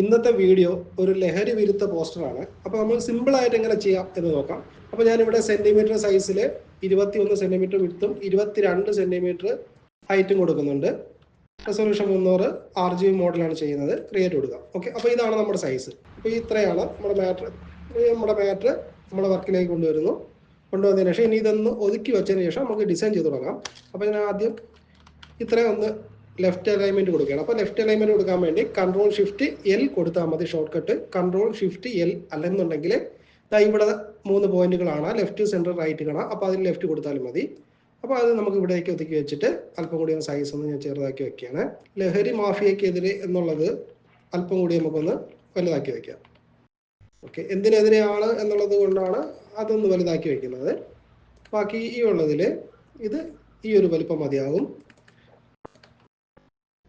ഇന്നത്തെ വീഡിയോ ഒരു ലഹരി വിരുദ്ധ പോസ്റ്ററാണ്. അപ്പോൾ നമ്മൾ സിമ്പിൾ ആയിട്ട് എങ്ങനെ ചെയ്യാം എന്ന് നോക്കാം. അപ്പോൾ ഞാനിവിടെ സെന്റിമീറ്റർ സൈസിൽ ഇരുപത്തി ഒന്ന് സെന്റിമീറ്റർ വിടുത്തും ഇരുപത്തിരണ്ട് സെന്റിമീറ്റർ ഹൈറ്റും കൊടുക്കുന്നുണ്ട്. റെസൊല്യൂഷൻ മുന്നൂറ് ആർ ജി മോഡലാണ് ചെയ്യുന്നത്. ക്രിയേറ്റ് കൊടുക്കുക ഓക്കെ അപ്പോൾ ഇതാണ് നമ്മുടെ സൈസ് അപ്പോൾ ഇത്രയാണ് നമ്മുടെ മാറ്റർ നമ്മുടെ മാറ്റർ നമ്മുടെ വർക്കിലേക്ക് കൊണ്ടുവരുന്നു. കൊണ്ടുവന്നതിന് ശേഷം ഇനി ഇതൊന്ന് ഒതുക്കി വെച്ചതിന് ശേഷം നമുക്ക് ഡിസൈൻ ചെയ്ത് തുടങ്ങാം. അപ്പോൾ ഞാൻ ആദ്യം ഇത്രയും ഒന്ന് ലെഫ്റ്റ് അലൈൻമെന്റ് കൊടുക്കുകയാണ്. അപ്പോൾ ലെഫ്റ്റ് അലൈൻമെന്റ് കൊടുക്കാൻ വേണ്ടി കൺട്രോൾ ഷിഫ്റ്റ് എൽ കൊടുത്താൽ മതി shortcut control shift L അല്ലെന്നുണ്ടെങ്കിൽ ഇവിടെ മൂന്ന് പോയിന്റുകളാണ്. ലെഫ്റ്റ് സെന്റർ റൈറ്റ് കാണാം. അപ്പോൾ അതിൽ ലെഫ്റ്റ് കൊടുത്താലും മതി. അപ്പോൾ അത് നമുക്ക് ഇവിടേക്ക് ഒതുക്കി വെച്ചിട്ട് അല്പം കൂടി ഒന്ന് സൈസ് ഒന്ന് ഞാൻ ചെറുതാക്കി വെക്കുകയാണ്. ലഹരി മാഫിയക്കെതിരെ എന്നുള്ളത് അല്പം കൂടി നമുക്കൊന്ന് വലുതാക്കി വെക്കാം. ഓക്കെ എന്തിനെതിരെയാണ് എന്നുള്ളത് കൊണ്ടാണ് അതൊന്ന് വലുതാക്കി വെക്കുന്നത്. ബാക്കി ഈ ഉള്ളതിൽ ഇത് ഈ ഒരു വലുപ്പം മതിയാകും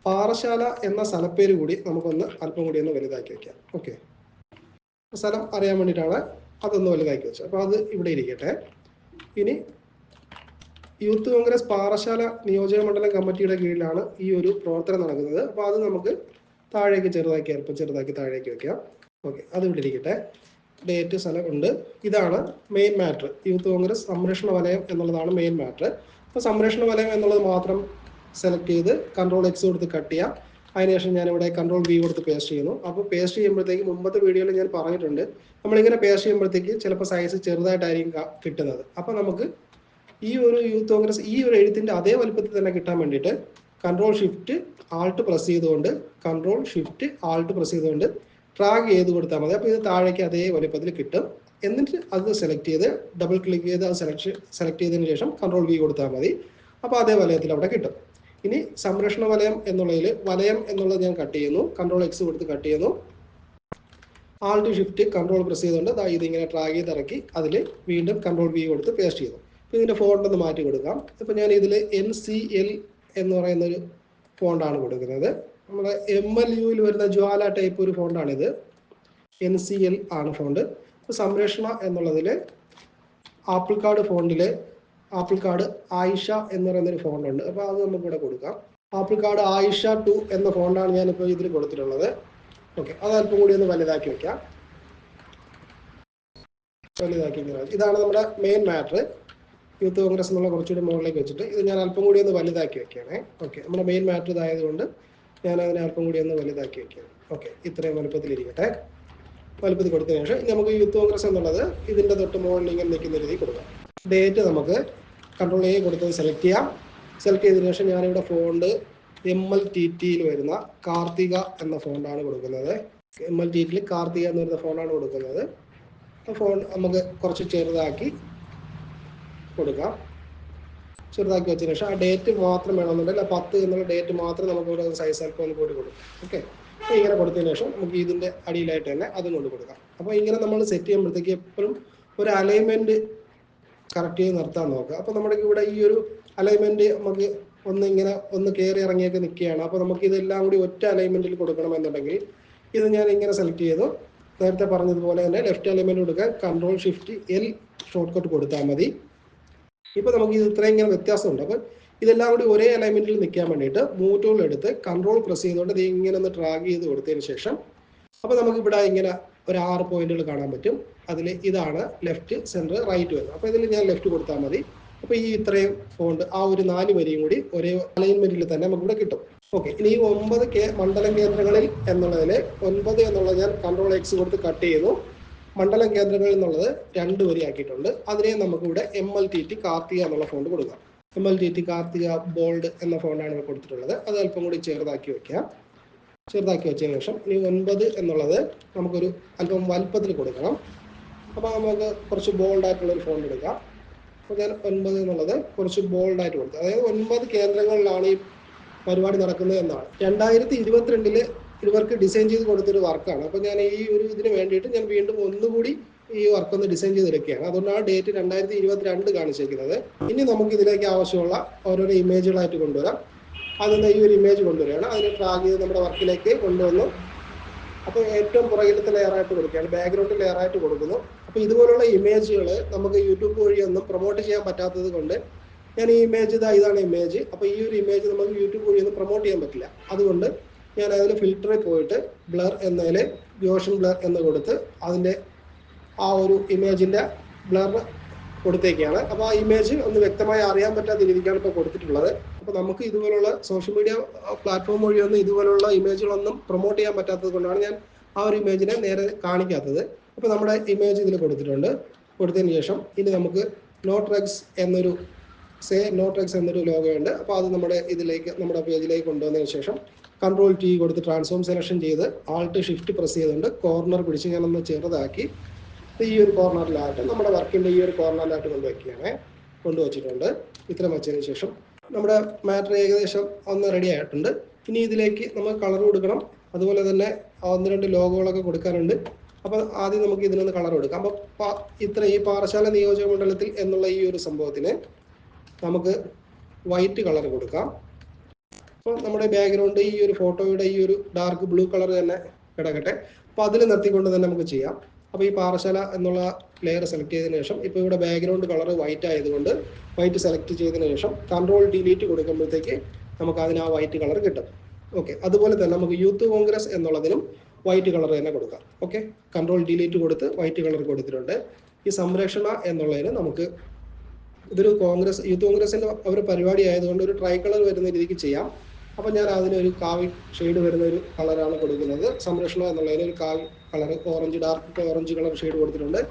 പാറശാല എന്ന സ്ഥലപ്പേര് കൂടി നമുക്കൊന്ന് അല്പം കൂടി ഒന്ന് വലുതാക്കി വെക്കാം. ഓക്കെ സ്ഥലം അറിയാൻ വേണ്ടിയിട്ടാണ് അതൊന്ന് വലുതാക്കി വെച്ചത്. അപ്പോൾ അത് ഇവിടെ ഇരിക്കട്ടെ. ഇനി യൂത്ത് കോൺഗ്രസ് പാറശാല നിയോജക മണ്ഡലം കമ്മിറ്റിയുടെ കീഴിലാണ് ഈ ഒരു പ്രവർത്തനം നടക്കുന്നത്. അപ്പോൾ അത് നമുക്ക് താഴേക്ക് ചെറുതാക്കി അല്പം ചെറുതാക്കി താഴേക്ക് വെക്കാം. ഓക്കെ അത് ഇവിടെ ഇരിക്കട്ടെ. ഡേറ്റ് സ്ഥലം ഉണ്ട്. ഇതാണ് മെയിൻ മാറ്റർ യൂത്ത് കോൺഗ്രസ് സംരക്ഷണ വലയം എന്നുള്ളതാണ് മെയിൻ മാറ്റർ അപ്പോൾ സംരക്ഷണ വലയം എന്നുള്ളത് മാത്രം സെലക്ട് ചെയ്ത് കൺട്രോൾ എക്സ് കൊടുത്ത് കട്ട് ചെയ്യാം. അതിനുശേഷം ഇവിടെ കൺട്രോൾ വി കൊടുത്ത് പേസ്റ്റ് ചെയ്യുന്നു. അപ്പോൾ പേസ്റ്റ് ചെയ്യുമ്പോഴത്തേക്ക് മുമ്പത്തെ വീഡിയോയിൽ ഞാൻ പറഞ്ഞിട്ടുണ്ട്. നമ്മളിങ്ങനെ പേസ്റ്റ് ചെയ്യുമ്പോഴത്തേക്ക് ചിലപ്പോൾ സൈസ് ചെറുതായിട്ടായിരിക്കും കിട്ടുന്നത്. അപ്പോൾ നമുക്ക് ഈ ഒരു യൂത്ത് കോൺഗ്രസ് ഈ ഒരു എഴുത്തിന്റെ അതേ വലുപ്പത്തിൽ തന്നെ കിട്ടാൻ വേണ്ടിയിട്ട് കൺട്രോൾ ഷിഫ്റ്റ് ആൾട്ട് പ്രസ് ചെയ്തുകൊണ്ട് കൺട്രോൾ ഷിഫ്റ്റ് ആൾട്ട് പ്രസ് ചെയ്തുകൊണ്ട് ട്രാഗ് ചെയ്ത് കൊടുത്താൽ മതി. അപ്പോൾ ഇത് താഴേക്ക് അതേ വലുപ്പത്തിൽ കിട്ടും. എന്നിട്ട് അത് സെലക്ട് ചെയ്ത് ഡബിൾ ക്ലിക്ക് ചെയ്ത് അത് സെലക്ട് സെലക്ട് ചെയ്തതിന് ശേഷം കൺട്രോൾ വി കൊടുത്താൽ മതി. അപ്പോൾ അതേ വലയത്തിൽ അവിടെ കിട്ടും. ഇനി സംരക്ഷണ വലയം എന്നുള്ളതിൽ വലയം എന്നുള്ളത് ഞാൻ കട്ട് ചെയ്യുന്നു. കൺട്രോൾ എക്സ് കൊടുത്ത് കട്ട് ചെയ്യുന്നു. ആൾട്ട് ഷിഫ്റ്റ് കൺട്രോൾ പ്രസ് ചെയ്തുകൊണ്ട് ഇതിങ്ങനെ ട്രാഗ് ചെയ്ത് ഇറക്കി അതിൽ വീണ്ടും കൺട്രോൾ വി കൊടുത്ത് പേസ്റ്റ് ചെയ്തു അപ്പോൾ ഇതിന്റെ ഫോണ്ട് ഒന്ന് മാറ്റി കൊടുക്കാം. ഇപ്പോൾ ഞാൻ ഇതിൽ എൻ സി എൽ എന്ന് പറയുന്നൊരു ഫോണ്ടാണ് കൊടുക്കുന്നത്. നമ്മുടെ എം എൽ യുയിൽ വരുന്ന ജ്വാല ടൈപ്പ് ഒരു ഫോണ്ടാണിത് എൻ സി എൽ ആണ് ഫോണ്ട് സംരക്ഷണ എന്നുള്ളതിൽ ആപ്പിൾ കാർഡ് ഫോണ്ടിൽ ആപ്പിൾ കാർഡ് ആയിഷ എന്ന് പറയുന്ന ഒരു ഫോണ്ടുണ്ട് അപ്പോൾ അത് നമുക്ക് ഇവിടെ കൊടുക്കാം. ആപ്പിൾ കാർഡ് ആയിഷ ടു എന്ന ഫോണ്ടാണ് ഞാനിപ്പോൾ ഇതിൽ കൊടുത്തിട്ടുള്ളത്. ഓക്കെ. അത് അല്പം കൂടി ഒന്ന് വലുതാക്കി വെക്കാം. വലുതാക്കി ഇതാണ് നമ്മുടെ മെയിൻ മാറ്റർ യൂത്ത് കോൺഗ്രസ് എന്നുള്ള കുറച്ചുകൂടി മുകളിലേക്ക് വെച്ചിട്ട് ഇത് ഞാൻ അല്പം കൂടി ഒന്ന് വലുതാക്കി വെക്കുകയാണേ ഓക്കെ. നമ്മുടെ മെയിൻ മാറ്റർ ഇതായതുകൊണ്ട് ഞാൻ അതിനെ അല്പം കൂടി ഒന്ന് വലുതാക്കി വെക്കുകയാണ് ഓക്കെ. ഇത്രയും വലുപ്പത്തിലിരിക്കട്ടെ വലുപ്പത്തിൽ കൊടുത്തതിന് ശേഷം നമുക്ക് യൂത്ത് കോൺഗ്രസ് എന്നുള്ളത് ഇതിന്റെ തൊട്ട് മുകളിൽ നിൽക്കുന്ന രീതിയിൽ കൊടുക്കാം. ഡേറ്റ് നമുക്ക് കൺട്രോൾ എ കൊടുത്തത് സെലക്ട് ചെയ്യാം. സെലക്ട് ചെയ്തതിനു ശേഷം ഞാനിവിടെ ഫോണ്ട് എം എൽ ടി ടിയിൽ വരുന്ന കാർത്തിക എന്ന ഫോണ്ടാണ് കൊടുക്കുന്നത്. എം എൽ ടി ടിയിൽ കാർത്തിക എന്ന് പറയുന്ന ഫോണാണ് കൊടുക്കുന്നത്. ഫോൺ നമുക്ക് കുറച്ച് ചെറുതാക്കി കൊടുക്കാം. ചെറുതാക്കി വെച്ചതിന് ശേഷം ആ ഡേറ്റ് മാത്രം വേണമെന്നുണ്ടെങ്കിൽ ആ പത്ത് എന്നുള്ള ഡേറ്റ് മാത്രം നമുക്ക് ഇവിടെ സൈസ് അല്പം ഒന്ന് കൂടി കൊടുക്കാം. ഓക്കെ അപ്പോൾ ഇങ്ങനെ കൊടുത്തതിന് ശേഷം നമുക്ക് ഇതിന്റെ അടിയിലായിട്ട് തന്നെ അതും കൊണ്ട് കൊടുക്കാം. അപ്പോൾ ഇങ്ങനെ നമ്മൾ സെറ്റ് ചെയ്യുമ്പോഴത്തേക്ക് എപ്പോഴും ഒരു അലൈൻമെന്റ് കറക്റ്റ് ചെയ്ത് നിർത്താൻ നോക്കുക. അപ്പോൾ നമ്മുടെ ഇവിടെ ഈ ഒരു അലൈൻമെന്റ് നമുക്ക് ഒന്ന് ഇങ്ങനെ ഒന്ന് കയറി ഇറങ്ങിയൊക്കെ നിൽക്കുകയാണ്. അപ്പോൾ നമുക്ക് ഇതെല്ലാം കൂടി ഒറ്റ അലൈൻമെന്റിൽ കൊടുക്കണമെന്നുണ്ടെങ്കിൽ ഇത് ഞാൻ ഇങ്ങനെ സെലക്ട് ചെയ്തു. നേരത്തെ പറഞ്ഞതുപോലെ തന്നെ ലെഫ്റ്റ് അലൈൻമെന്റ് കൊടുക്കാൻ control shift L shortcut കൊടുത്താൽ മതി. ഇപ്പോൾ നമുക്ക് ഇത് ഇത്രയും ഇങ്ങനെ വ്യത്യാസമുണ്ട്. അപ്പോൾ ഇതെല്ലാം കൂടി ഒരേ അലൈൻമെന്റിൽ നിൽക്കാൻ വേണ്ടിയിട്ട് മൂവ് എടുത്ത് കൺട്രോൾ പ്രസ് ചെയ്തുകൊണ്ട് ഇത് ഇങ്ങനെ ഒന്ന് ട്രാഗ് ചെയ്ത് കൊടുത്തതിന് ശേഷം അപ്പോൾ നമുക്ക് ഇവിടെ ഇങ്ങനെ ഒരു ആറ് പോയിന്റുകൾ കാണാൻ പറ്റും. അതിൽ ഇതാണ് ലെഫ്റ്റ് സെന്റർ റൈറ്റ് വരുന്നത്. അപ്പോൾ ഇതിൽ ഞാൻ ലെഫ്റ്റ് കൊടുത്താൽ മതി. അപ്പോൾ ഈ ഇത്രയും ഫോണ്ട് ആ ഒരു നാല് വരിയും കൂടി ഒരേ അലൈൻമെന്റിൽ തന്നെ നമുക്ക് ഇവിടെ കിട്ടും. ഓക്കെ ഇനി ഈ ഒമ്പത് കെ മണ്ഡലം കേന്ദ്രങ്ങളിൽ എന്നുള്ളതിൽ ഒൻപത് എന്നുള്ളത് ഞാൻ കൺട്രോൾ എക്സ് കൊടുത്ത് കട്ട് ചെയ്യുന്നു മണ്ഡലം കേന്ദ്രങ്ങളിൽ എന്നുള്ളത് രണ്ട് വരി ആക്കിയിട്ടുണ്ട്. അതിനെ നമുക്കിവിടെ M L T T Karthika എന്നുള്ള ഫോണ്ട് കൊടുക്കാം. M L T T Karthika bold എന്ന ഫോണ്ടാണ് ഇവിടെ കൊടുത്തിട്ടുള്ളത്. അത് അല്പം കൂടി ചെറുതാക്കി വെക്കാം. ചെറുതാക്കി വെച്ചതിന് ശേഷം ഇനി ഒൻപത് എന്നുള്ളത് നമുക്കൊരു അല്പം വലുപ്പത്തിൽ കൊടുക്കണം. അപ്പോൾ നമുക്ക് കുറച്ച് ബോൾഡ് ആയിട്ടുള്ള ഒരു ഫോണ്ട് എടുക്കാം. അപ്പോൾ ഞാൻ ഒൻപത് എന്നുള്ളത് കുറച്ച് ബോൾഡ് ആയിട്ട് കൊടുത്തു. അതായത് ഒൻപത് കേന്ദ്രങ്ങളിലാണ് ഈ പരിപാടി നടക്കുന്നത് എന്നാണ്. രണ്ടായിരത്തി ഇരുപത്തിരണ്ടിൽ ഇവർക്ക് ഡിസൈൻ ചെയ്ത് കൊടുത്തൊരു വർക്കാണ് അപ്പോൾ ഞാൻ ഈ ഒരു ഇതിന് വേണ്ടിയിട്ട് ഞാൻ വീണ്ടും ഒന്നുകൂടി ഈ വർക്ക് ഒന്ന് ഡിസൈൻ ചെയ്തെടുക്കുകയാണ്. അതുകൊണ്ടാണ് ഡേറ്റ് രണ്ടായിരത്തി ഇരുപത്തിരണ്ട് കാണിച്ചിരിക്കുന്നത്. ഇനി നമുക്ക് ഇതിലേക്ക് ആവശ്യമുള്ള ഓരോരോ ഇമേജുകളായിട്ട് കൊണ്ടുവരാം. അതിന് ഈ ഒരു ഇമേജ് കൊണ്ടുവരികയാണ്. അതിനെ ട്രാക്ക് ചെയ്ത് നമ്മുടെ വർക്കിലേക്ക് കൊണ്ടുവന്നു അപ്പോൾ ഏറ്റവും പുറകിലത്തെ ലെയറായിട്ട് കൊടുക്കുകയാണ് ബാക്ക്ഗ്രൗണ്ട് ലെയറായിട്ട് കൊടുക്കുന്നു. അപ്പോൾ ഇതുപോലുള്ള ഇമേജുകൾ നമുക്ക് യൂട്യൂബ് വഴിയൊന്നും പ്രൊമോട്ട് ചെയ്യാൻ പറ്റാത്തത് കൊണ്ട് ഞാൻ ഈ ഇമേജ് ഇതാ ഇതാണ് ഇമേജ് അപ്പോൾ ഈ ഒരു ഇമേജ് നമുക്ക് യൂട്യൂബ് വഴിയൊന്നും പ്രൊമോട്ട് ചെയ്യാൻ പറ്റില്ല. അതുകൊണ്ട് ഞാൻ അതിൽ ഫിൽറ്ററിൽ പോയിട്ട് ബ്ലർ എന്നതിൽ ഗ്യോഷൻ ബ്ലർ എന്ന് കൊടുത്ത് അതിന്റെ ആ ഒരു ഇമേജിന്റെ ബ്ലർ കൊടുത്തേക്കാണ്. അപ്പോൾ ആ ഇമേജ് ഒന്ന് വ്യക്തമായി അറിയാൻ പറ്റാത്ത രീതിക്കാണ് ഇപ്പോൾ കൊടുത്തിട്ടുള്ളത്. അപ്പോൾ നമുക്ക് ഇതുപോലുള്ള സോഷ്യൽ മീഡിയ പ്ലാറ്റ്ഫോം വഴിയൊന്നും ഇതുപോലുള്ള ഇമേജുകളൊന്നും പ്രൊമോട്ട് ചെയ്യാൻ പറ്റാത്തത് കൊണ്ടാണ് ഞാൻ ആ ഒരു ഇമേജിനെ നേരെ കാണിക്കാത്തത്. അപ്പോൾ നമ്മുടെ ഇമേജ് ഇതിൽ കൊടുത്തിട്ടുണ്ട്. കൊടുത്തതിന് ശേഷം ഇനി നമുക്ക് നോ ഡ്രഗ്സ് എന്നൊരു സേ നോ ഡ്രഗ്സ് എന്നൊരു ലോഗോ ഉണ്ട്. അപ്പോൾ അത് നമ്മുടെ ഇതിലേക്ക് നമ്മുടെ പേജിലേക്ക് കൊണ്ടുവന്നതിന് ശേഷം കൺട്രോൾ ടി കൊടുത്ത് ട്രാൻസ്ഫോം സെലക്ഷൻ ചെയ്ത് ആൾട്ട് ഷിഫ്റ്റ് പ്രസ് ചെയ്തുകൊണ്ട് കോർണർ പിടിച്ച് ഞാനൊന്ന് ചെറുതാക്കി ഈ ഒരു കോർണറിലായിട്ട് നമ്മുടെ വർക്കിന്റെ ഈ ഒരു കോർണറിലായിട്ട് കൊണ്ടുവയ്ക്കുകയാണ് കൊണ്ടുവച്ചിട്ടുണ്ട് ഇത്ര വെച്ചതിന് ശേഷം നമ്മുടെ മാറ്റർ ഏകദേശം ഒന്ന് റെഡി ആയിട്ടുണ്ട്. ഇനി ഇതിലേക്ക് നമ്മൾ കളർ കൊടുക്കണം. അതുപോലെ തന്നെ ഒന്ന് രണ്ട് ലോഗോകളൊക്കെ കൊടുക്കാനുണ്ട്. അപ്പോൾ ആദ്യം നമുക്ക് ഇതിനൊന്ന് കളർ കൊടുക്കാം. അപ്പോൾ ഇത്ര ഈ പാറശാല നിയോജക മണ്ഡലത്തിൽ എന്നുള്ള ഈ ഒരു സംഭവത്തിന് നമുക്ക് വൈറ്റ് കളർ കൊടുക്കാം. അപ്പോൾ നമ്മുടെ ബാക്ക്ഗ്രൗണ്ട് ഈ ഒരു ഫോട്ടോയുടെ ഈ ഒരു ഡാർക്ക് ബ്ലൂ കളർ തന്നെ കിടക്കട്ടെ. അപ്പോൾ അതിൽ നിർത്തിക്കൊണ്ട് തന്നെ നമുക്ക് ചെയ്യാം. അപ്പോൾ ഈ പാറശാല എന്നുള്ള ലെയർ സെലക്ട് ചെയ്തതിന് ശേഷം ഇപ്പോൾ ഇവിടെ ബാക്ക്ഗ്രൗണ്ട് കളർ വൈറ്റ് ആയതുകൊണ്ട് വൈറ്റ് സെലക്ട് ചെയ്തതിന് ശേഷം കൺട്രോൾ ഡിലീറ്റ് കൊടുക്കുമ്പോഴത്തേക്ക് നമുക്ക് അതിന് ആ വൈറ്റ് കളർ കിട്ടും. ഓക്കെ അതുപോലെ തന്നെ നമുക്ക് യൂത്ത് കോൺഗ്രസ് എന്നുള്ളതിനും വൈറ്റ് കളർ തന്നെ കൊടുക്കാം. ഓക്കെ കൺട്രോൾ ഡിലീറ്റ് കൊടുത്ത് വൈറ്റ് കളർ കൊടുത്തിട്ടുണ്ട്. ഈ സംരക്ഷണ എന്നുള്ളതിന് നമുക്ക് ഇതൊരു കോൺഗ്രസ് യൂത്ത് കോൺഗ്രസിന്റെ ഒരു പരിപാടി ആയതുകൊണ്ട് ഒരു ട്രൈ കളർ വരുന്ന രീതിക്ക് ചെയ്യാം. അപ്പം ഞാൻ അതിന് ഒരു കാവി ഷെയ്ഡ് വരുന്ന ഒരു കളറാണ് കൊടുക്കുന്നത്. സംരക്ഷണം എന്നുള്ളതിന് ഒരു കാവി colour orange dark orange colour shade കൊടുത്തിട്ടുണ്ട്.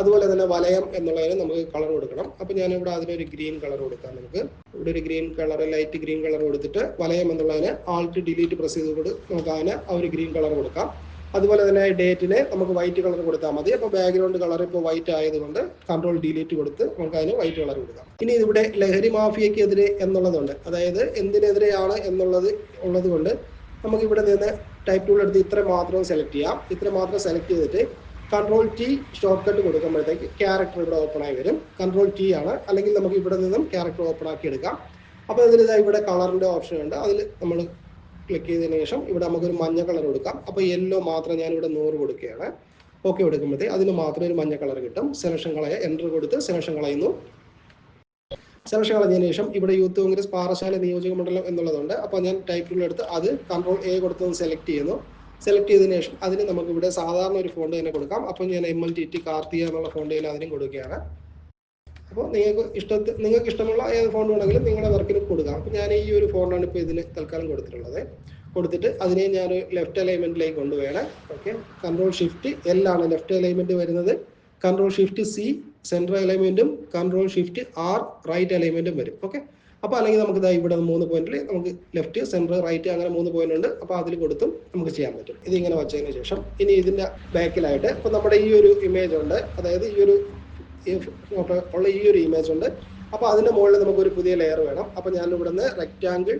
അതുപോലെ തന്നെ വലയം എന്നുള്ളതിന് നമുക്ക് കളർ കൊടുക്കണം. അപ്പം ഇവിടെ അതിനൊരു ഗ്രീൻ കളർ കൊടുക്കാം നമുക്ക്. ഇവിടെ ഒരു green colour light green colour കൊടുത്തിട്ട് വലയം എന്നുള്ളതിന് ആൾട്ട് ഡിലീറ്റ് പ്രസ് ചെയ്തുകൊണ്ട് നമുക്ക് അതിന് ആ ഒരു ഗ്രീൻ കളർ കൊടുക്കാം. അതുപോലെ തന്നെ ഡേറ്റിന് നമുക്ക് വൈറ്റ് കളർ കൊടുത്താൽ മതി. അപ്പോൾ ബാക്ക്ഗ്രൗണ്ട് കളർ ഇപ്പോൾ വൈറ്റ് ആയതുകൊണ്ട് കൺട്രോൾ ഡിലീറ്റ് കൊടുത്ത് നമുക്ക് അതിന് വൈറ്റ് കളർ കൊടുക്കാം. ഇനി ഇവിടെ ലഹരി മാഫിയക്കെതിരെ എന്നുള്ളതുണ്ട്. അതായത് എന്തിനെതിരെയാണ് എന്നുള്ളത് ഉള്ളത് കൊണ്ട് നമുക്ക് ഇവിടെ നിന്ന് ടൈപ്പ് ടൂൾ എടുത്ത് ഇത്ര മാത്രം സെലക്ട് ചെയ്യാം. ഇത്ര മാത്രം സെലക്ട് ചെയ്തിട്ട് കൺട്രോൾ ടി ഷോർട്ട് കട്ട് കൊടുക്കുമ്പോഴത്തേക്ക് ക്യാരക്ടർ ഇവിടെ ഓപ്പൺ ആയി വരും. കൺട്രോൾ ടി ആണ്. അല്ലെങ്കിൽ നമുക്ക് ഇവിടെ നിന്നും ക്യാരക്ടർ ഓപ്പൺ ആക്കി എടുക്കാം. അപ്പോൾ ഇതിൽ ഇവിടെ കളറിന്റെ ഓപ്ഷൻ ഉണ്ട്. അതിൽ നമ്മൾ ക്ലിക്ക് ചെയ്തതിന് ശേഷം ഇവിടെ നമുക്കൊരു മഞ്ഞ കളർ കൊടുക്കാം. അപ്പോൾ യെല്ലോ മാത്രം ഞാൻ ഇവിടെ നൂറ് കൊടുക്കുകയാണ്. ഓക്കെ കൊടുക്കുമ്പോഴത്തേക്ക് അതിന് മാത്രം ഒരു മഞ്ഞ കളർ കിട്ടും. സെലക്ഷൻ കളയ. എന്റർ കൊടുത്ത് സെലക്ഷൻ കളയുന്നു. സെലക്ഷൻ കളഞ്ഞതിന് ശേഷം ഇവിടെ യൂത്ത് കോൺഗ്രസ് പാറശാല നിയോജക മണ്ഡലം എന്നുള്ളതുണ്ട്. അപ്പോൾ ഞാൻ ടൈപ്പ് എടുത്ത് അത് കൺട്രോൾ എ കൊടുത്ത് സെലക്ട് ചെയ്യുന്നു. സെലക്ട് ചെയ്തതിന് ശേഷം അതിന് നമുക്ക് ഇവിടെ സാധാരണ ഒരു ഫോണ്ട് തന്നെ കൊടുക്കാം. അപ്പോൾ ഞാൻ M L T T Karthika എന്നുള്ള ഫോണ്ട് തന്നെ അതിനും കൊടുക്കുകയാണ്. അപ്പോൾ നിങ്ങൾക്ക് ഇഷ്ടത്തിൽ നിങ്ങൾക്ക് ഇഷ്ടമുള്ള ഏത് ഫോണ്ട് വേണമെങ്കിലും നിങ്ങളുടെ വർക്കിന് കൊടുക്കാം. അപ്പോൾ ഞാൻ ഈ ഒരു ഫോണ്ടാണ് ഇപ്പോൾ ഇതിന് തൽക്കാലം കൊടുത്തിട്ടുള്ളത്. കൊടുത്തിട്ട് അതിനെ ഞാൻ ലെഫ്റ്റ് അലൈൻമെന്റിലേക്ക് കൊണ്ടുപോകണം ഓക്കെ കൺട്രോൾ ഷിഫ്റ്റ് എൽ ആണ് ലെഫ്റ്റ് അലൈൻമെന്റ് വരുന്നത്. കൺട്രോൾ ഷിഫ്റ്റ് സി സെൻട്രൽ അലൈൻമെന്റും കൺട്രോൾ ഷിഫ്റ്റ് ആർ റൈറ്റ് അലൈൻമെന്റും വരും. ഓക്കെ അപ്പോൾ അല്ലെങ്കിൽ നമുക്ക് ഇതാ ഇവിടെ മൂന്ന് പോയിന്റിൽ നമുക്ക് ലെഫ്റ്റ് സെൻട്രൽ റൈറ്റ് അങ്ങനെ മൂന്ന് പോയിന്റ് ഉണ്ട്. അപ്പോൾ അതിൽ കൊടുത്തും നമുക്ക് ചെയ്യാൻ പറ്റും. ഇത് ഇങ്ങനെ വെച്ചതിന് ശേഷം ഇനി ഇതിന്റെ ബാക്കിലായിട്ട് ഇപ്പോൾ നമ്മുടെ ഈ ഒരു ഇമേജ് ഉണ്ട്. അതായത് ഈ ഒരു ഫോട്ടോ ഉള്ള ഈ ഒരു ഇമേജ് ഉണ്ട്. അപ്പോൾ അതിന്റെ മുകളിൽ നമുക്ക് ഒരു പുതിയ ലെയർ വേണം. അപ്പോൾ ഞാൻ ഇവിടെ നിന്ന് റെക്റ്റാങ്കിൾ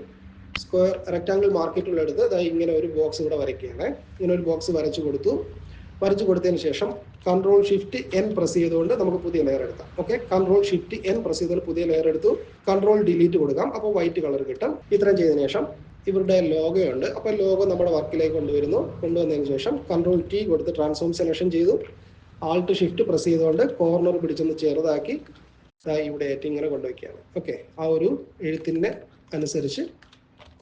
സ്ക്വയർ റെക്റ്റാങ്കിൾ മാർക്കറ്റുള്ള എടുത്ത് അതായത് ഇങ്ങനെ ഒരു ബോക്സ് ഇവിടെ വരയ്ക്കുകയാണ്. ഇങ്ങനെ ഒരു ബോക്സ് വരച്ചു കൊടുത്തു. വരച്ചു കൊടുത്തതിന് ശേഷം കൺട്രോൾ ഷിഫ്റ്റ് എൻ പ്രസ് ചെയ്തുകൊണ്ട് നമുക്ക് പുതിയ ലെയർ എടുക്കാം. Okay control shift N press ചെയ്തുകൊണ്ട് പുതിയ ലെയർ എടുത്തു. കൺട്രോൾ ഡിലീറ്റ് കൊടുക്കാം. അപ്പോൾ വൈറ്റ് കളർ കിട്ടും. ഇത്രയും ചെയ്തതിനു ശേഷം ഇവരുടെ ലോഗോ ഉണ്ട്. അപ്പോൾ ലോഗോ നമ്മുടെ വർക്കിലേക്ക് കൊണ്ടുവരുന്നു. കൊണ്ടുവന്നതിന് ശേഷം കൺട്രോൾ ടി കൊടുത്ത് ട്രാൻസ്ഫോം സെലക്ഷൻ ചെയ്തു. ആൾട്ട് ഷിഫ്റ്റ് പ്രസ് ചെയ്തുകൊണ്ട് കോർണർ പിടിച്ചൊന്ന് ചെറുതാക്കി ഇവിടെ ഇങ്ങനെ കൊണ്ടുവയ്ക്കുകയാണ്. ഓക്കെ ആ ഒരു എഴുത്തിന്റെ അനുസരിച്ച്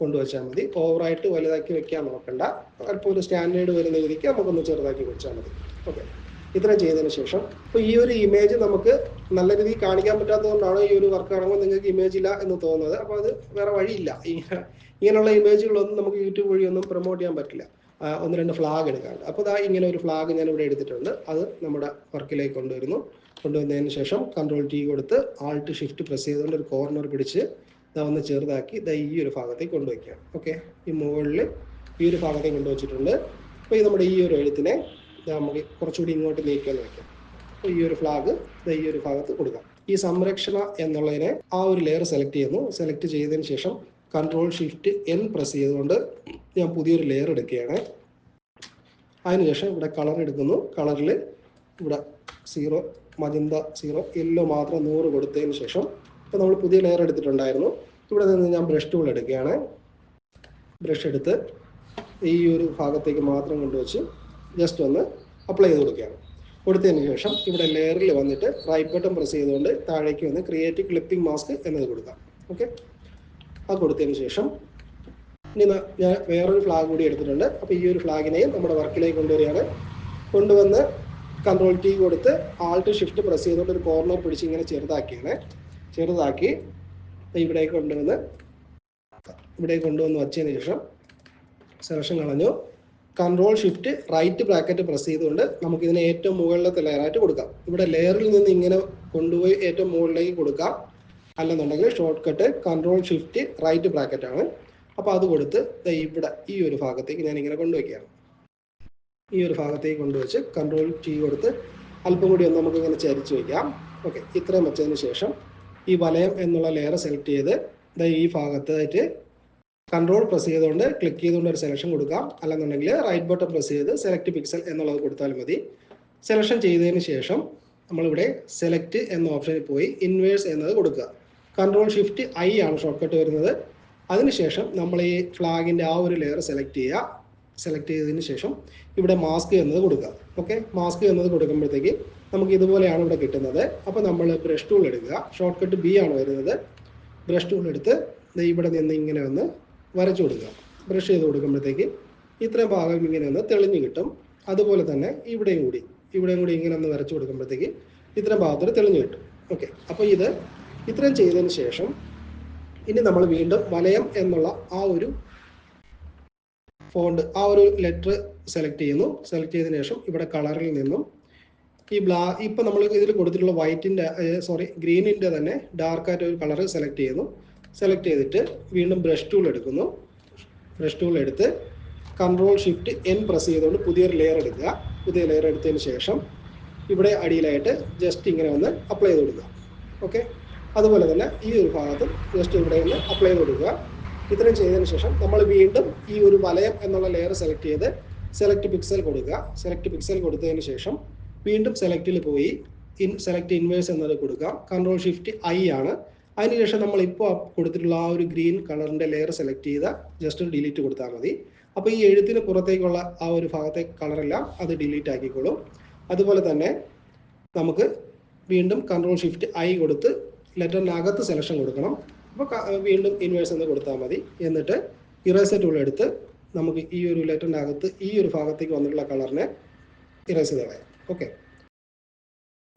കൊണ്ടുവച്ചാൽ മതി. ഓവറായിട്ട് വലുതാക്കി വെക്കാൻ നോക്കണ്ട അല്പം ഒരു സ്റ്റാൻഡേർഡ് വരുന്ന രീതിക്ക് നമുക്കൊന്ന് ചെറുതാക്കി വെച്ചാൽ മതി. ഓക്കെ. ഇത്രയും ചെയ്തതിന് ശേഷം ഇപ്പോൾ ഈ ഒരു ഇമേജ് നമുക്ക് നല്ല രീതിയിൽ കാണിക്കാൻ പറ്റാത്തതുകൊണ്ടാണ് ഈ ഒരു വർക്ക് കാണുമ്പോൾ നിങ്ങൾക്ക് ഇമേജ് ഇല്ല എന്ന് തോന്നുന്നത്. അപ്പോൾ അത് വേറെ വഴിയില്ല. ഇങ്ങനെയുള്ള ഇമേജുകളൊന്നും നമുക്ക് യൂട്യൂബ് വഴിയൊന്നും പ്രൊമോട്ട് ചെയ്യാൻ പറ്റില്ല. ഒന്ന് രണ്ട് ഫ്ലാഗ് എടുക്കാറുണ്ട് അപ്പോൾ ഇതാ ഇങ്ങനെ ഒരു ഫ്ലാഗ് ഞാൻ ഇവിടെ എടുത്തിട്ടുണ്ട്. അത് നമ്മുടെ വർക്കിലേക്ക് കൊണ്ടുവരുന്നു. കൊണ്ടുവന്നതിന് ശേഷം കൺട്രോൾ ടി കൊടുത്ത് ആൾട്ട് ഷിഫ്റ്റ് പ്രസ് ചെയ്തുകൊണ്ട് ഒരു കോർണർ പിടിച്ച് ഇതാ ഒന്ന് ചെറുതാക്കി ഇതാ ഈ ഒരു ഭാഗത്തേക്ക് കൊണ്ടുവയ്ക്കാം. ഓക്കെ ഈ മുകളിൽ ഈ ഒരു ഭാഗത്തേക്ക് കൊണ്ടുവച്ചിട്ടുണ്ട്. അപ്പോൾ ഈ നമ്മുടെ ഈ ഒരു എഴുത്തിനെ നമുക്ക് കുറച്ചുകൂടി ഇങ്ങോട്ട് നീക്കാന്ന് വയ്ക്കാം അപ്പോൾ ഈ ഒരു ഫ്ലാഗ് ഈ ഒരു ഭാഗത്ത് കൊടുക്കാം. ഈ സംരക്ഷണ എന്നുള്ളതിനെ ആ ഒരു ലെയർ സെലക്ട് ചെയ്യുന്നു. സെലക്ട് ചെയ്തതിന് ശേഷം കൺട്രോൾ ഷിഫ്റ്റ് എൻ പ്രസ് ചെയ്തുകൊണ്ട് ഞാൻ പുതിയൊരു ലെയർ എടുക്കുകയാണ്. അതിനുശേഷം ഇവിടെ കളർ എടുക്കുന്നു. കളറിൽ ഇവിടെ സീറോ മജന്ത സീറോ യെല്ലോ മാത്രം നൂറ് കൊടുത്തതിന് ശേഷം ഇപ്പോൾ നമ്മൾ പുതിയ ലെയർ എടുത്തിട്ടുണ്ടായിരുന്നു. ഇവിടെ നിന്ന് ഞാൻ ബ്രഷ് ടൂൾ എടുക്കുകയാണ്. ബ്രഷ് എടുത്ത് ഈ ഒരു ഭാഗത്തേക്ക് മാത്രം കൊണ്ടുവച്ച് ജസ്റ്റ് ഒന്ന് അപ്ലൈ ചെയ്ത് കൊടുക്കുകയാണ്. കൊടുത്തതിന് ശേഷം ഇവിടെ ലെയറിൽ വന്നിട്ട് റൈറ്റ് ബട്ടൺ പ്രസ് ചെയ്തുകൊണ്ട് താഴേക്ക് വന്ന് ക്രിയേറ്റ് ക്ലിപ്പിംഗ് മാസ്ക് എന്നത് കൊടുക്കാം ഓക്കെ അത് കൊടുത്തതിന് ശേഷം ഇനി ഞാൻ വേറൊരു ഫ്ലാഗ് കൂടി എടുത്തിട്ടുണ്ട്. അപ്പോൾ ഈ ഒരു ഫ്ലാഗിനെയും നമ്മുടെ വർക്കിലേക്ക് കൊണ്ടുവരികയാണ്. കൊണ്ടുവന്ന് കൺട്രോൾ ടി കൊടുത്ത് ആൾട്ട് ഷിഫ്റ്റ് പ്രസ് ചെയ്തുകൊണ്ട് ഒരു കോർണർ പിടിച്ച് ഇങ്ങനെ ചെറുതാക്കിയാണ്. ചെറുതാക്കി ഇവിടെ കൊണ്ടുവന്ന് ഇവിടെ കൊണ്ടുവന്ന് വച്ചതിന് ശേഷം സെലക്ഷൻ കളഞ്ഞു. Control shift right bracket press ചെയ്തുകൊണ്ട് നമുക്ക് ഇതിന് ഏറ്റവും മുകളിലത്തെ ലെയറായിട്ട് കൊടുക്കാം. ഇവിടെ ലെയറിൽ നിന്ന് ഇങ്ങനെ കൊണ്ടുപോയി ഏറ്റവും മുകളിലേക്ക് കൊടുക്കാം. അല്ലെന്നുണ്ടെങ്കിൽ shortcut control shift right bracket ആണ്. അപ്പോൾ അത് കൊടുത്ത് ഇവിടെ ഈ ഒരു ഭാഗത്തേക്ക് ഞാൻ ഇങ്ങനെ കൊണ്ടുവയ്ക്കുകയാണ്. ഈ ഒരു ഭാഗത്തേക്ക് കൊണ്ടുവച്ച് കൺട്രോൾ ടി കൊടുത്ത് അല്പം കൂടി ഒന്ന് നമുക്ക് ഇങ്ങനെ ചരിച്ച് വയ്ക്കാം. ഓക്കെ ഇത്രയും വെച്ചതിന് ശേഷം ഈ വലയം എന്നുള്ള ലെയർ സെലക്ട് ചെയ്ത് ഈ ഭാഗത്തായിട്ട് കൺട്രോൾ പ്രസ് ചെയ്തുകൊണ്ട് ക്ലിക്ക് ചെയ്തുകൊണ്ട് ഒരു സെലക്ഷൻ കൊടുക്കാം. അല്ലെന്നുണ്ടെങ്കിൽ റൈറ്റ് ബട്ടൺ പ്രസ് ചെയ്ത് സെലക്ട് പിക്സൽ എന്നുള്ളത് കൊടുത്താൽ മതി. സെലക്ഷൻ ചെയ്തതിന് ശേഷം നമ്മളിവിടെ സെലക്ട് എന്ന ഓപ്ഷനിൽ പോയി ഇൻവേഴ്സ് എന്നത് കൊടുക്കുക. കൺട്രോൾ ഷിഫ്റ്റ് ഐ ആണ് ഷോർട്ട് കട്ട് വരുന്നത് അതിനുശേഷം നമ്മൾ ഈ ഫ്ലാഗിന്റെ ആ ഒരു ലെയർ സെലക്ട് ചെയ്യുക. സെലക്ട് ചെയ്തതിന് ശേഷം ഇവിടെ മാസ്ക് എന്നത് കൊടുക്കുക. ഓക്കെ മാസ്ക് എന്നത് കൊടുക്കുമ്പോഴത്തേക്ക് നമുക്ക് ഇതുപോലെയാണ് ഇവിടെ കിട്ടുന്നത്. അപ്പോൾ നമ്മൾ ബ്രഷ് ടൂൾ എടുക്കുക. ഷോർട്ട് കട്ട് ബി ആണ് വരുന്നത്. ബ്രഷ് ടൂൾ എടുത്ത് ഇവിടെ നിന്ന് ഇങ്ങനെ ഒന്ന് വരച്ചു കൊടുക്കുക. ബ്രഷ് ചെയ്ത് കൊടുക്കുമ്പോഴത്തേക്ക് ഇത്രയും ഭാഗം ഇങ്ങനെ ഒന്ന് തെളിഞ്ഞു കിട്ടും. അതുപോലെ തന്നെ ഇവിടെയും കൂടി ഇവിടെയും കൂടി ഇങ്ങനെ ഒന്ന് വരച്ചു കൊടുക്കുമ്പോഴത്തേക്ക് ഇത്രയും ഭാഗത്തോട് തെളിഞ്ഞു കിട്ടും. ഓക്കെ അപ്പോൾ ഇത് ഇത്രയും ചെയ്തതിന് ശേഷം ഇനി നമ്മൾ വീണ്ടും വലയം എന്നുള്ള ആ ഒരു ഫോണ്ട് ആ ഒരു ലെറ്റർ സെലക്ട് ചെയ്യുന്നു. സെലക്ട് ചെയ്തതിനു ശേഷം ഇവിടെ കളറിൽ നിന്നും ഈ ബ്ലാ ഇപ്പം നമ്മൾ ഇതിൽ കൊടുത്തിട്ടുള്ള വൈറ്റിന്റെ സോറി ഗ്രീനിന്റെ തന്നെ ഡാർക്കായിട്ട് ഒരു കളർ സെലക്ട് ചെയ്യുന്നു. സെലക്ട് ചെയ്തിട്ട് വീണ്ടും ബ്രഷ് ടൂൾ എടുക്കുന്നു. ബ്രഷ് ടൂൾ എടുത്ത് കൺട്രോൾ ഷിഫ്റ്റ് എൻ പ്രസ് ചെയ്തുകൊണ്ട് പുതിയൊരു ലെയർ എടുക്കുക. പുതിയ ലെയർ എടുത്തതിന് ശേഷം ഇവിടെ അടിയിലായിട്ട് ജസ്റ്റ് ഇങ്ങനെ ഒന്ന് അപ്ലൈ ചെയ്ത് കൊടുക്കുക. ഓക്കെ അതുപോലെ തന്നെ ഈ ഒരു ഭാഗത്തും ജസ്റ്റ് ഇവിടെ ഒന്ന് അപ്ലൈ ചെയ്ത് കൊടുക്കുക. ഇത്രയും ചെയ്തതിന് ശേഷം നമ്മൾ വീണ്ടും ഈ ഒരു വലയം എന്നുള്ള ലെയർ സെലക്ട് ചെയ്ത് സെലക്ട് പിക്സൽ കൊടുക്കുക. സെലക്ട് പിക്സൽ കൊടുത്തതിന് ശേഷം വീണ്ടും സെലക്റ്റിൽ പോയി ഇൻ സെലക്ട് ഇൻവേഴ്സ് എന്നത് കൊടുക്കാം. കൺട്രോൾ ഷിഫ്റ്റ് ഐ ആണ്. അതിനുശേഷം നമ്മൾ ഇപ്പോൾ കൊടുത്തിട്ടുള്ള ആ ഒരു ഗ്രീൻ കളറിന്റെ ലെയർ സെലക്ട് ചെയ്ത ജസ്റ്റ് ഡിലീറ്റ് കൊടുത്താൽ മതി. അപ്പോൾ ഈ എഴുത്തിന് പുറത്തേക്കുള്ള ആ ഒരു ഭാഗത്തെ കളറെല്ലാം അത് ഡിലീറ്റ് ആക്കിക്കോളും. അതുപോലെ തന്നെ നമുക്ക് വീണ്ടും കൺട്രോൾ ഷിഫ്റ്റ് ഐ കൊടുത്ത് ലെറ്ററിനകത്ത് സെലക്ഷൻ കൊടുക്കണം. അപ്പോൾ വീണ്ടും ഇൻവേഴ്സ് എന്ന് കൊടുത്താൽ മതി. എന്നിട്ട് ഇറേസർ ടൂൾ എടുത്ത് നമുക്ക് ഈ ഒരു ലെറ്ററിനകത്ത് ഈ ഒരു ഭാഗത്തേക്ക് വന്നിട്ടുള്ള കളറിനെ ഇറേസ് കളയാം. ഓക്കെ.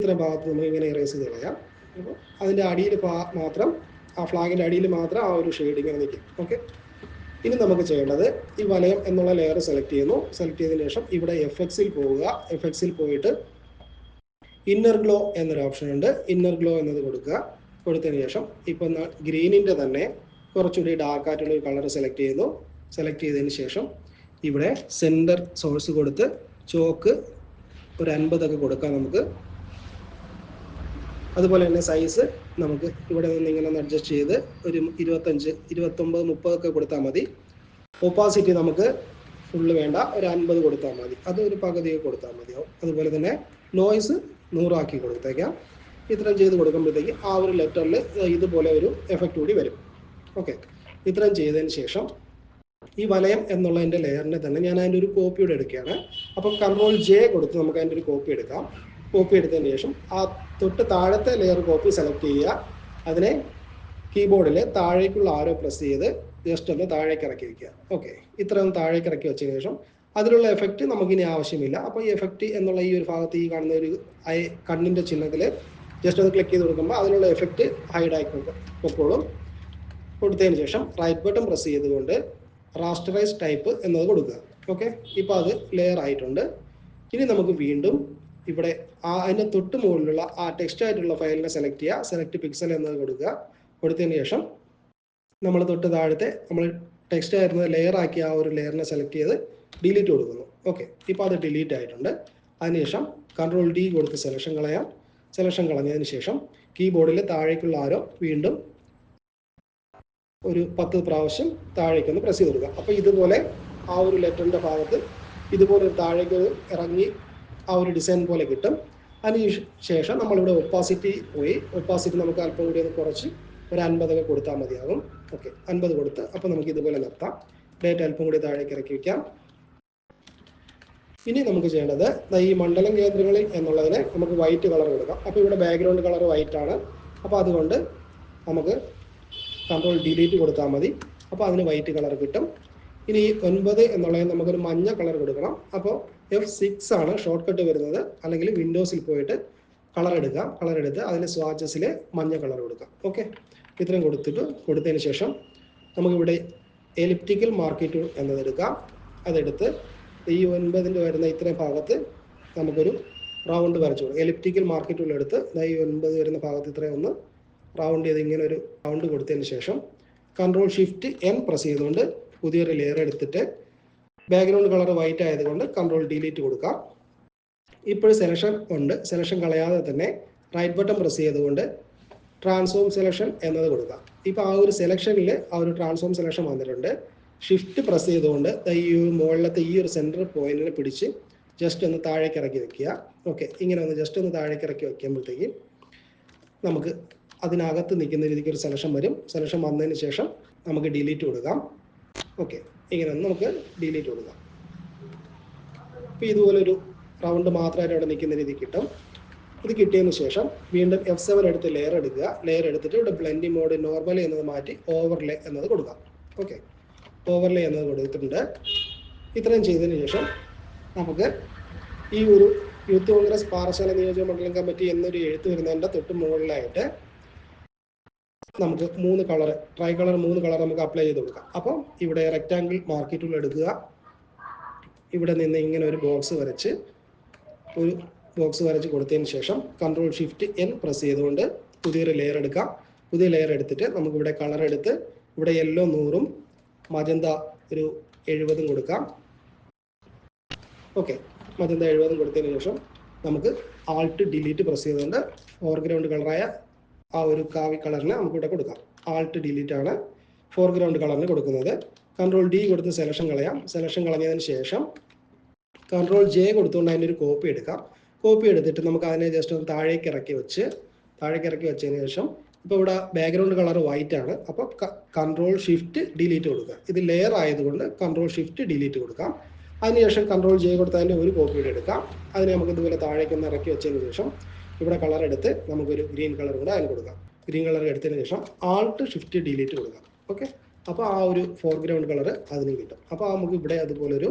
ഇത്ര ഭാഗത്ത് നമുക്ക് ഇങ്ങനെ ഇറേസ് ചെയ്ത് കളയാം. അപ്പോൾ അതിന്റെ അടിയിൽ മാത്രം ആ ഫ്ലാഗിന്റെ അടിയിൽ മാത്രം ആ ഒരു ഷെയ്ഡ് ഇങ്ങനെ നിൽക്കും. ഓക്കെ. ഇനി നമുക്ക് ചെയ്യേണ്ടത് ഈ വലയം എന്നുള്ള ലെയർ സെലക്ട് ചെയ്യുന്നു. സെലക്ട് ചെയ്തതിനു ശേഷം ഇവിടെ എഫ് എക്സിൽ പോവുക. എഫ് എക്സിൽ പോയിട്ട് ഇന്നർ ഗ്ലോ എന്നൊരു ഓപ്ഷൻ ഉണ്ട്. ഇന്നർ ഗ്ലോ എന്നത് കൊടുക്കുക. കൊടുത്തതിന് ശേഷം ഇപ്പം ഗ്രീനിന്റെ തന്നെ കുറച്ചുകൂടി ഡാർക്ക് ആയിട്ടുള്ള ഒരു കളർ സെലക്ട് ചെയ്യുന്നു. സെലക്ട് ചെയ്തതിന് ശേഷം ഇവിടെ സെന്റർ സോഴ്സ് കൊടുത്ത് ചോക്ക് ഒരു അൻപതൊക്കെ കൊടുക്കാം നമുക്ക്. അതുപോലെ തന്നെ സൈസ് നമുക്ക് ഇവിടെ നിന്ന് ഇങ്ങനെ അഡ്ജസ്റ്റ് ചെയ്ത് ഒരു ഇരുപത്തഞ്ച് ഇരുപത്തൊമ്പത് മുപ്പതൊക്കെ കൊടുത്താൽ മതി. ഓപ്പാസിറ്റി നമുക്ക് ഫുള്ള് വേണ്ട ഒരു അൻപത് കൊടുത്താൽ മതി. അത് ഒരു പകുതിയൊക്കെ കൊടുത്താൽ മതിയാവും അതുപോലെ തന്നെ നോയ്സ് നൂറാക്കി കൊടുത്തേക്കാം. ഇത്രയും ചെയ്ത് കൊടുക്കുമ്പോഴത്തേക്ക് ആ ഒരു ലെറ്ററിൽ ഇതുപോലെ ഒരു എഫക്റ്റ് കൂടി വരും. ഓക്കെ ഇത്രയും ചെയ്തതിന് ശേഷം ഈ വലയം എന്നുള്ളതിന്റെ ലെയറിനെ തന്നെ ഞാൻ അതിന്റെ ഒരു കോപ്പി കൂടെ എടുക്കുകയാണ്. അപ്പം കൺട്രോൾ ജെ കൊടുത്ത് നമുക്ക് അതിന്റെ ഒരു കോപ്പി എടുക്കാം. കോപ്പി എടുത്തതിന് ശേഷം ആ തൊട്ട് താഴത്തെ ലെയർ കോപ്പി സെലക്ട് ചെയ്യുക. അതിനെ കീബോർഡിൽ താഴേക്കുള്ള ആരോ പ്രസ് ചെയ്ത് ജസ്റ്റ് ഒന്ന് താഴേക്ക് ഇറക്കി വയ്ക്കുക ഓക്കെ ഇത്രയും താഴേക്ക് ഇറക്കി വെച്ച ശേഷം അതിലുള്ള എഫക്റ്റ് നമുക്കിനി ആവശ്യമില്ല. അപ്പോൾ ഈ എഫക്റ്റ് എന്നുള്ള ഈ ഒരു ഭാഗത്ത് ഈ കാണുന്ന ഒരു കണ്ണിന്റെ ചിഹ്നത്തിൽ ജസ്റ്റ് ഒന്ന് ക്ലിക്ക് ചെയ്ത് കൊടുക്കുമ്പോൾ അതിനുള്ള എഫക്റ്റ് ഹൈഡ് ആയി പൊക്കോളും. കൊടുത്തതിന് ശേഷം റൈറ്റ് ബട്ടൺ പ്രസ് ചെയ്തുകൊണ്ട് റാസ്റ്ററൈസ് ടൈപ്പ് എന്നത് കൊടുക്കുക. ഓക്കെ ഇപ്പോൾ അത് ലെയർ ആയിട്ടുണ്ട്. ഇനി നമുക്ക് വീണ്ടും ഇവിടെ ആ അതിന്റെ തൊട്ട് മുകളിലുള്ള ആ ടെക്സ്റ്റ് ആയിട്ടുള്ള ഫയലിനെ സെലക്ട് ചെയ്യുക. സെലക്ട് പിക്സൽ എന്നത് കൊടുക്കുക. കൊടുത്തതിന് ശേഷം നമ്മൾ തൊട്ട് താഴത്തെ നമ്മൾ ടെക്സ്റ്റ് ആയിരുന്നത് ലെയർ ആക്കിയ ആ ഒരു ലെയറിനെ സെലക്ട് ചെയ്ത് ഡിലീറ്റ് കൊടുക്കുന്നു. ഓക്കെ ഇപ്പോൾ അത് ഡിലീറ്റ് ആയിട്ടുണ്ട്. അതിനുശേഷം കൺട്രോൾ ഡി കൊടുത്ത് സെലക്ഷൻ കളയാം. സെലക്ഷൻ കളഞ്ഞതിന് ശേഷം കീബോർഡിൽ താഴേക്കുള്ള ആരോ വീണ്ടും ഒരു പത്ത് പ്രാവശ്യം താഴേക്കൊന്ന് പ്രസ് ചെയ്ത് കൊടുക്കുക. അപ്പോൾ ഇതുപോലെ ആ ഒരു ലെറ്ററിന്റെ ഭാഗത്ത് ഇതുപോലെ താഴേക്ക് ഇറങ്ങി ആ ഒരു ഡിസൈൻ പോലെ കിട്ടും. അതിന് ശേഷം നമ്മളിവിടെ ഒപ്പാസിറ്റി പോയി. ഒപ്പാസിറ്റി നമുക്ക് അല്പം കൂടി ഒന്ന് കുറച്ച് ഒരു അൻപതൊക്കെ കൊടുത്താൽ മതിയാകും. ഓക്കെ അൻപത് കൊടുത്ത് അപ്പോൾ നമുക്ക് ഇതുപോലെ നിർത്താം. ഡേറ്റ് അല്പം കൂടി താഴേക്ക് ഇറക്കി വയ്ക്കാം ഇനി നമുക്ക് ചെയ്യേണ്ടത് ഈ മണ്ഡലം കേന്ദ്രങ്ങളിൽ എന്നുള്ളതിന് നമുക്ക് വൈറ്റ് കളർ കൊടുക്കാം. അപ്പോൾ ഇവിടെ ബാക്ക്ഗ്രൗണ്ട് കളർ വൈറ്റ് ആണ്. അപ്പോൾ അതുകൊണ്ട് നമുക്ക് കൺട്രോൾ ഡിലീറ്റ് കൊടുത്താൽ മതി. അപ്പോൾ അതിന് വൈറ്റ് കളർ കിട്ടും. ഇനി ഒൻപത് എന്നുള്ളത് നമുക്കൊരു മഞ്ഞ കളർ കൊടുക്കണം. അപ്പോൾ എഫ് സിക്സ് ആണ് ഷോർട്ട് കട്ട് വരുന്നത്. അല്ലെങ്കിൽ വിൻഡോസിൽ പോയിട്ട് കളർ എടുക്കാം. കളർ എടുത്ത് അതിൽ സ്വാച്ചസിൽ മഞ്ഞ കളർ കൊടുക്കാം. ഓക്കെ ഇത്രയും കൊടുത്തിട്ട് കൊടുത്തതിന് ശേഷം നമുക്കിവിടെ എലിപ്റ്റിക്കൽ മാർക്കറ്റ് എന്നതെടുക്കാം. അതെടുത്ത് ഈ ഒൻപതിന്റെ വരുന്ന ഇത്രയും ഭാഗത്ത് നമുക്കൊരു റൗണ്ട് വരച്ചു കൊടുക്കാം. എലിപ്റ്റിക്കൽ മാർക്കറ്റ് ടൂൾ എടുത്ത് ഈ ഒൻപത് വരുന്ന ഭാഗത്ത് ഇത്രയും ഒന്ന് റൗണ്ട് ചെയ്ത് ഇങ്ങനെ ഒരു റൗണ്ട് കൊടുത്തതിന് ശേഷം കൺട്രോൾ ഷിഫ്റ്റ് എൻ പ്രസ് ചെയ്തുകൊണ്ട് പുതിയൊരു ലെയർ എടുത്തിട്ട് ബാക്ക്ഗ്രൗണ്ട് കളർ വൈറ്റ് ആയതുകൊണ്ട് കൺട്രോൾ ഡിലീറ്റ് കൊടുക്കാം. ഇപ്പോൾ സെലക്ഷൻ ഉണ്ട്. സെലക്ഷൻ കളയാതെ തന്നെ റൈറ്റ് ബട്ടൺ പ്രസ് ചെയ്തുകൊണ്ട് ട്രാൻസ്ഫോം സെലക്ഷൻ എന്നത് കൊടുക്കാം. ഇപ്പോൾ ആ ഒരു സെലക്ഷനിൽ ആ ഒരു ട്രാൻസ്ഫോം സെലക്ഷൻ വന്നിട്ടുണ്ട്. ഷിഫ്റ്റ് പ്രസ് ചെയ്തുകൊണ്ട് ഈ മുകളിലത്തെ ഈ ഒരു സെന്റർ പോയിന്റിനെ പിടിച്ച് ജസ്റ്റ് ഒന്ന് താഴേക്ക് ഇറക്കി വെക്കുക. ഓക്കെ ഇങ്ങനെ ഒന്ന് ജസ്റ്റ് ഒന്ന് താഴേക്ക് ഇറക്കി വെക്കുമ്പോഴത്തേക്കും നമുക്ക് അതിനകത്ത് നിൽക്കുന്ന രീതിക്ക് ഒരു സെലക്ഷൻ വരും. സെലക്ഷൻ വന്നതിന് ശേഷം നമുക്ക് ഡിലീറ്റ് കൊടുക്കാം. ഓക്കെ ഇങ്ങനെ നമുക്ക് ഡിലീറ്റ് കൊടുക്കാം. അപ്പോൾ ഇതുപോലൊരു റൗണ്ട് മാത്രമായിട്ട് അവിടെ നിൽക്കുന്ന രീതി കിട്ടും. ഇത് കിട്ടിയതിന് ശേഷം വീണ്ടും എഫ് സെവൻ എടുത്ത് ലെയർ എടുക്കുക. ലെയർ എടുത്തിട്ട് ഇവിടെ ബ്ലെൻഡിങ് മോഡ് നോർമൽ എന്നത് മാറ്റി ഓവർലേ എന്നത് കൊടുക്കാം. ഓക്കെ ഓവർലേ എന്നത് കൊടുത്തിട്ടുണ്ട്. ഇത്രയും ചെയ്തതിന് ശേഷം നമുക്ക് ഈ ഒരു യൂത്ത് കോൺഗ്രസ് പാറശാല നിയോജക മണ്ഡലം കമ്മിറ്റി എന്നൊരു എഴുത്ത് വരുന്നതിന്റെ തൊട്ട് മുകളിലായിട്ട് നമുക്ക് മൂന്ന് കളർ ട്രൈ കളർ മൂന്ന് കളർ നമുക്ക് അപ്ലൈ ചെയ്ത് കൊടുക്കാം. അപ്പം ഇവിടെ റെക്റ്റാങ്കിൾ മാർക്കറ്റ് ടൂൾ എടുക്കുക. ഇവിടെ നിന്ന് ഇങ്ങനെ ഒരു ബോക്സ് വരച്ച് ഒരു ബോക്സ് വരച്ച് കൊടുത്തതിന് ശേഷം കൺട്രോൾ ഷിഫ്റ്റ് എൻ പ്രസ് ചെയ്തുകൊണ്ട് പുതിയൊരു ലെയർ എടുക്കാം. പുതിയ ലെയർ എടുത്തിട്ട് നമുക്ക് ഇവിടെ കളർ എടുത്ത് ഇവിടെ യെല്ലോ നൂറും മജന്ത ഒരു എഴുപതും കൊടുക്കാം. ഓക്കെ മജന്ത എഴുപതും കൊടുത്തതിന് ശേഷം നമുക്ക് ആൾട്ട് ഡിലീറ്റ് പ്രസ് ചെയ്തുകൊണ്ട് ഫോർഗ്രൗണ്ട് കളറായ ആ ഒരു കാവി കളറിന് നമുക്ക് ഇവിടെ കൊടുക്കാം. ആൾട്ട് ഡിലീറ്റ് ആണ്. ഫോർഗ്രൗണ്ട് കളറിന് കൊടുക്കുന്നത്. കൺട്രോൾ ഡി കൊടുത്ത് സെലക്ഷൻ കളയാം. സെലക്ഷൻ കളഞ്ഞതിന് ശേഷം കൺട്രോൾ ജെ കൊടുത്തുകൊണ്ട് അതിന്റെ ഒരു കോപ്പി എടുക്കാം. കോപ്പി എടുത്തിട്ട് നമുക്ക് അതിനെ ജസ്റ്റ് ഒന്ന് താഴേക്ക് ഇറക്കി വെച്ച് താഴേക്ക് ഇറക്കി വെച്ചതിന് ശേഷം ഇപ്പോൾ ഇവിടെ ബാക്ക്ഗ്രൗണ്ട് കളർ വൈറ്റ് ആണ്. അപ്പോൾ കൺട്രോൾ ഷിഫ്റ്റ് ഡിലീറ്റ് കൊടുക്കുക. ഇത് ലെയർ ആയതുകൊണ്ട് കൺട്രോൾ ഷിഫ്റ്റ് ഡിലീറ്റ് കൊടുക്കാം. അതിനുശേഷം കൺട്രോൾ ജെ കൊടുത്ത് അതിന്റെ ഒരു കോപ്പി കൂടി എടുക്കാം. അതിനെ നമുക്ക് ഇതുപോലെ താഴേക്ക് ഒന്ന് ഇറക്കി വെച്ചതിന് ശേഷം ഇവിടെ കളർ എടുത്ത് നമുക്കൊരു ഗ്രീൻ കളർ കൂടെ അതിൽ കൊടുക്കാം. ഗ്രീൻ കളർ എടുത്തതിന് ശേഷം ആൾട്ട് ഷിഫ്റ്റ് ഡിലീറ്റ് കൊടുക്കാം. ഓക്കെ അപ്പോൾ ആ ഒരു ഫോർഗ്രൗണ്ട് കളർ അതിന് കിട്ടും. അപ്പോൾ നമുക്ക് ഇവിടെ അതുപോലെ ഒരു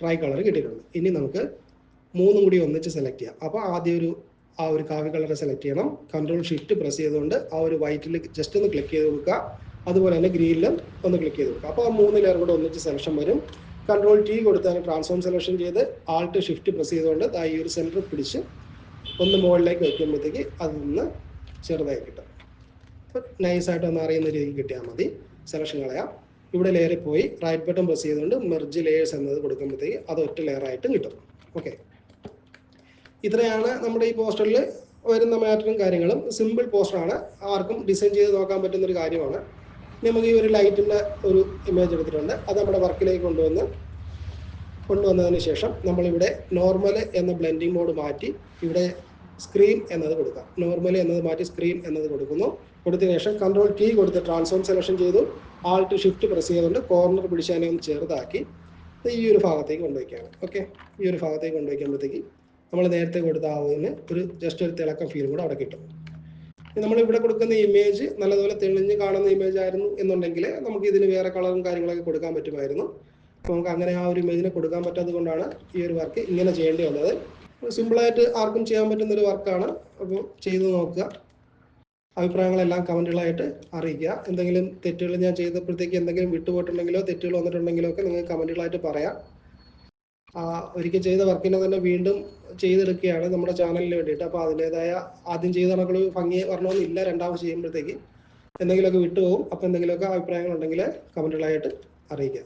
ട്രൈ കളർ കിട്ടിയിട്ടുണ്ട്. ഇനി നമുക്ക് മൂന്നും കൂടി ഒന്നിച്ച് സെലക്ട് ചെയ്യാം. അപ്പോൾ ആദ്യം ഒരു ആ ഒരു കാവി കളർ സെലക്ട് ചെയ്യണം. കൺട്രോൾ ഷിഫ്റ്റ് പ്രസ് ചെയ്തുകൊണ്ട് ആ ഒരു വൈറ്റിൽ ജസ്റ്റ് ഒന്ന് ക്ലിക്ക് ചെയ്ത് കൊടുക്കുക. അതുപോലെ തന്നെ ഗ്രീനിലും ഒന്ന് ക്ലിക്ക് ചെയ്ത് കൊടുക്കുക. അപ്പോൾ ആ മൂന്ന് ലെയർ കൂടെ ഒന്നിച്ച് സെലക്ഷൻ വരും. കൺട്രോൾ ടി കൊടുത്താൽ ട്രാൻസ്ഫോം സെലക്ഷൻ ചെയ്ത് ആൾട്ട് ഷിഫ്റ്റ് പ്രസ് ചെയ്തുകൊണ്ട് ഈ ഒരു സെന്റർ പിടിച്ച് ഒന്ന് മുകളിലേക്ക് വയ്ക്കുമ്പോഴത്തേക്ക് അതിൽ നിന്ന് ചെറുതായി കിട്ടും. അപ്പോൾ നൈസായിട്ട് ഒന്ന് അറിയുന്ന രീതിയിൽ കിട്ടിയാൽ മതി. സെലക്ഷൻ കളയാം. ഇവിടെ ലെയറിൽ പോയി റൈറ്റ് ബട്ടൺ പ്രസ് ചെയ്തുകൊണ്ട് മെർജ് ലെയേഴ്സ് എന്നത് കൊടുക്കുമ്പോഴത്തേക്ക് അത് ഒറ്റ ലെയറായിട്ടും കിട്ടും. ഓക്കെ ഇത്രയാണ് നമ്മുടെ ഈ പോസ്റ്ററിൽ വരുന്ന മാറ്ററും കാര്യങ്ങളും. സിമ്പിൾ പോസ്റ്ററാണ് ആർക്കും ഡിസൈൻ ചെയ്ത് നോക്കാൻ പറ്റുന്ന ഒരു കാര്യമാണ്. നമുക്ക് ഈ ഒരു ലൈറ്റിന്റെ ഒരു ഇമേജ് എടുത്തിട്ടുണ്ട്. അത് നമ്മുടെ വർക്കിലേക്ക് കൊണ്ടുവന്ന് കൊണ്ടുവന്നതിന് ശേഷം നമ്മളിവിടെ നോർമൽ എന്ന ബ്ലെൻഡിങ് മോഡ് മാറ്റി ഇവിടെ സ്ക്രീൻ എന്നത് കൊടുക്കാം. നോർമൽ എന്നത് മാറ്റി സ്ക്രീൻ എന്നത് കൊടുക്കുന്നു. കൊടുത്ത ശേഷം കൺട്രോൾ കീ കൊടുത്ത് ട്രാൻസ്ഫോം സെലക്ഷൻ ചെയ്തു. ആൾട്ട് ഷിഫ്റ്റ് പ്രസ് ചെയ്തുകൊണ്ട് കോർണർ പിടിച്ച് അതിനെ ഒന്ന് ചെറുതാക്കി. ഈ ഒരു ഭാഗത്തേക്ക് കൊണ്ടുവയ്ക്കുകയാണ്. ഓക്കെ ഈ ഒരു ഭാഗത്തേക്ക് കൊണ്ടുവയ്ക്കുമ്പോഴത്തേക്ക് നമ്മൾ നേരത്തെ കൊടുത്ത ആവുന്നതിന് ഒരു ജസ്റ്റ് ഒരു തിളക്കം ഫീൽ കൂടെ അവിടെ കിട്ടും. നമ്മൾ ഇവിടെ കൊടുക്കുന്ന ഇമേജ് നല്ലതുപോലെ തെളിഞ്ഞ് കാണുന്ന ഇമേജ് ആയിരുന്നു എന്നുണ്ടെങ്കിൽ നമുക്ക് ഇതിന് വേറെ കളറും കാര്യങ്ങളൊക്കെ കൊടുക്കാൻ പറ്റുമായിരുന്നു. അപ്പോൾ നമുക്ക് അങ്ങനെ ആ ഒരു ഇമേജിനെ കൊടുക്കാൻ പറ്റാത്തത് കൊണ്ടാണ് ഈ ഒരു വർക്ക് ഇങ്ങനെ ചെയ്യേണ്ടി വന്നത്. സിമ്പിളായിട്ട് ആർക്കും ചെയ്യാൻ പറ്റുന്ന ഒരു വർക്കാണ് അപ്പോൾ ചെയ്തു നോക്കുക. അഭിപ്രായങ്ങളെല്ലാം കമന്റുകളായിട്ട് അറിയിക്കുക. എന്തെങ്കിലും തെറ്റുകൾ ഞാൻ ചെയ്തപ്പോഴത്തേക്ക് എന്തെങ്കിലും വിട്ടുപോയിട്ടുണ്ടെങ്കിലോ തെറ്റുകൾ വന്നിട്ടുണ്ടെങ്കിലോ ഒക്കെ നിങ്ങൾക്ക് കമന്റുകളായിട്ട് പറയാം. ഒരിക്കൽ ചെയ്ത വർക്കിനെ തന്നെ വീണ്ടും ചെയ്തെടുക്കുകയാണ് നമ്മുടെ ചാനലിന് വേണ്ടിയിട്ട്. അപ്പോൾ അതിന്റെതായ ആദ്യം ചെയ്ത കണക്കുകൾ ഭംഗി വരണമെന്നില്ല. രണ്ടാമത് ചെയ്യുമ്പോഴത്തേക്ക് എന്തെങ്കിലുമൊക്കെ വിട്ടുപോകും. അപ്പോൾ എന്തെങ്കിലുമൊക്കെ അഭിപ്രായങ്ങളുണ്ടെങ്കിൽ കമന്റുകളായിട്ട് അറിയിക്കുക.